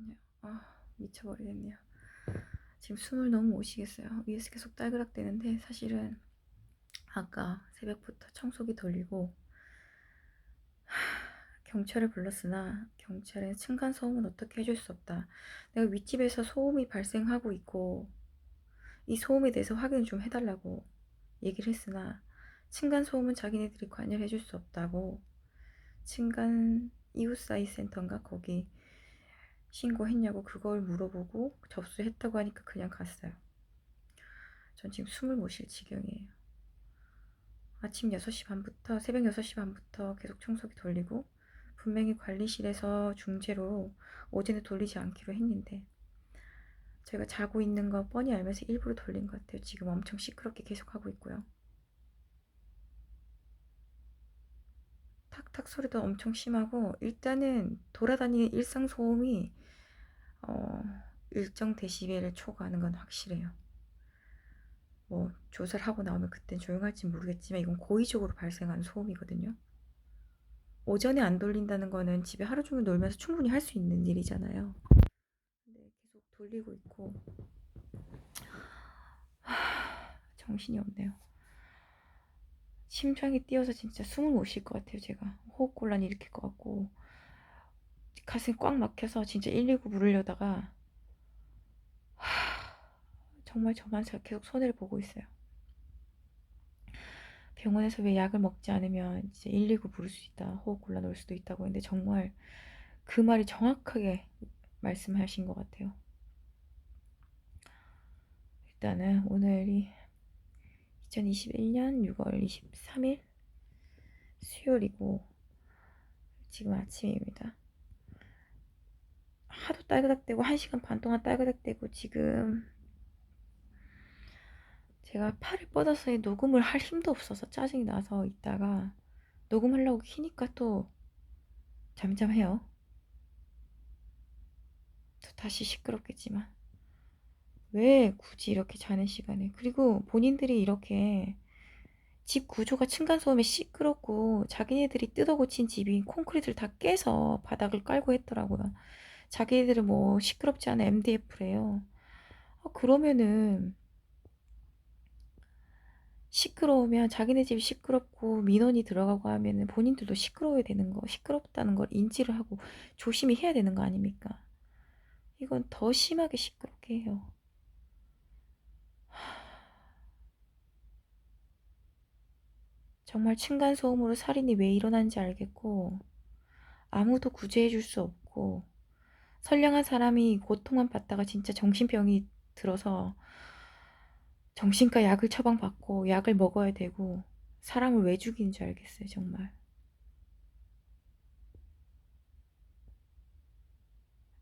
잠시만요. 아, 미쳐버리겠네요. 지금 숨을 너무 못 쉬겠어요. 위에서 계속 딸그락대는데 사실은 아까 새벽부터 청소기 돌리고 하, 경찰을 불렀으나 경찰은 층간 소음은 어떻게 해줄 수 없다. 내가 윗집에서 소음이 발생하고 있고 이 소음에 대해서 확인 좀 해달라고 얘기를 했으나 층간 소음은 자기네들이 관여를 해줄 수 없다고 층간 이웃사이 센터인가 거기 신고했냐고 그걸 물어보고 접수했다고 하니까 그냥 갔어요. 전 지금 숨을 못 쉴 지경이에요. 아침 6시 반부터 새벽 6시 반부터 계속 청소기 돌리고 분명히 관리실에서 중재로 오전에 돌리지 않기로 했는데 제가 자고 있는 거 뻔히 알면서 일부러 돌린 것 같아요. 지금 엄청 시끄럽게 계속 하고 있고요. 탁탁 소리도 엄청 심하고 일단은 돌아다니는 일상 소음이 어, 일정 데시벨을 초과하는 건 확실해요. 뭐 조사를 하고 나오면 그땐 조용할지 모르겠지만 이건 고의적으로 발생하는 소음이거든요. 오전에 안 돌린다는 거는 집에 하루 종일 놀면서 충분히 할 수 있는 일이잖아요. 근데 계속 돌리고 있고 하, 정신이 없네요. 심장이 뛰어서 진짜 숨을 못 쉴 것 같아요, 제가. 호흡곤란이 일으킬 것 같고. 가슴이 꽉 막혀서 진짜 119 부르려다가 하, 정말 저만 계속 손해를 보고 있어요. 병원에서 왜 약을 먹지 않으면 이제 119 부를 수 있다, 호흡곤란 올 수도 있다고 했는데 정말 그 말이 정확하게 말씀하신 것 같아요. 일단은 오늘이 2021년 6월 23일 수요일이고 지금 아침입니다. 하도 딸그닥대고 1시간 반 동안 딸그닥대고 지금 제가 팔을 뻗어서 녹음을 할 힘도 없어서 짜증이 나서 있다가 녹음하려고 키니까 또 잠잠해요. 또 다시 시끄럽겠지만 왜 굳이 이렇게 자는 시간에 그리고 본인들이 이렇게 집 구조가 층간소음에 시끄럽고 자기네들이 뜯어고친 집이 콘크리트를 다 깨서 바닥을 깔고 했더라고요. 자기네들은 뭐 시끄럽지 않은 MDF래요. 아, 그러면은 시끄러우면 자기네 집이 시끄럽고 민원이 들어가고 하면은 본인들도 시끄러워야 되는 거, 시끄럽다는 걸 인지를 하고 조심히 해야 되는 거 아닙니까? 이건 더 심하게 시끄럽게 해요. 정말 층간소음으로 살인이 왜 일어난지 알겠고 아무도 구제해 줄 수 없고 선량한 사람이 고통만 받다가 진짜 정신병이 들어서 정신과 약을 처방받고 약을 먹어야 되고 사람을 왜 죽이는 줄 알겠어요 정말.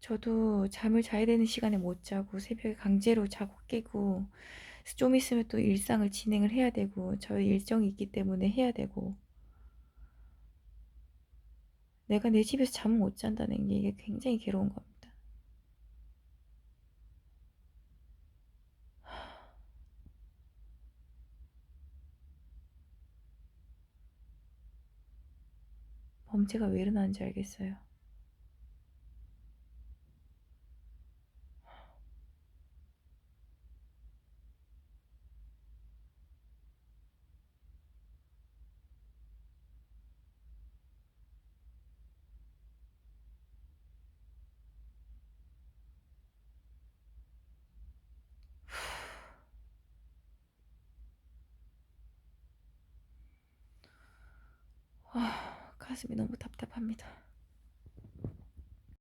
저도 잠을 자야 되는 시간에 못 자고 새벽에 강제로 자고 깨고 좀 있으면 또 일상을 진행을 해야 되고 저희 일정이 있기 때문에 해야 되고 내가 내 집에서 잠을 못 잔다는 게 이게 굉장히 괴로운 겁니다. 범죄가 왜 일어나는지 알겠어요. 아, 가슴이 너무 답답합니다.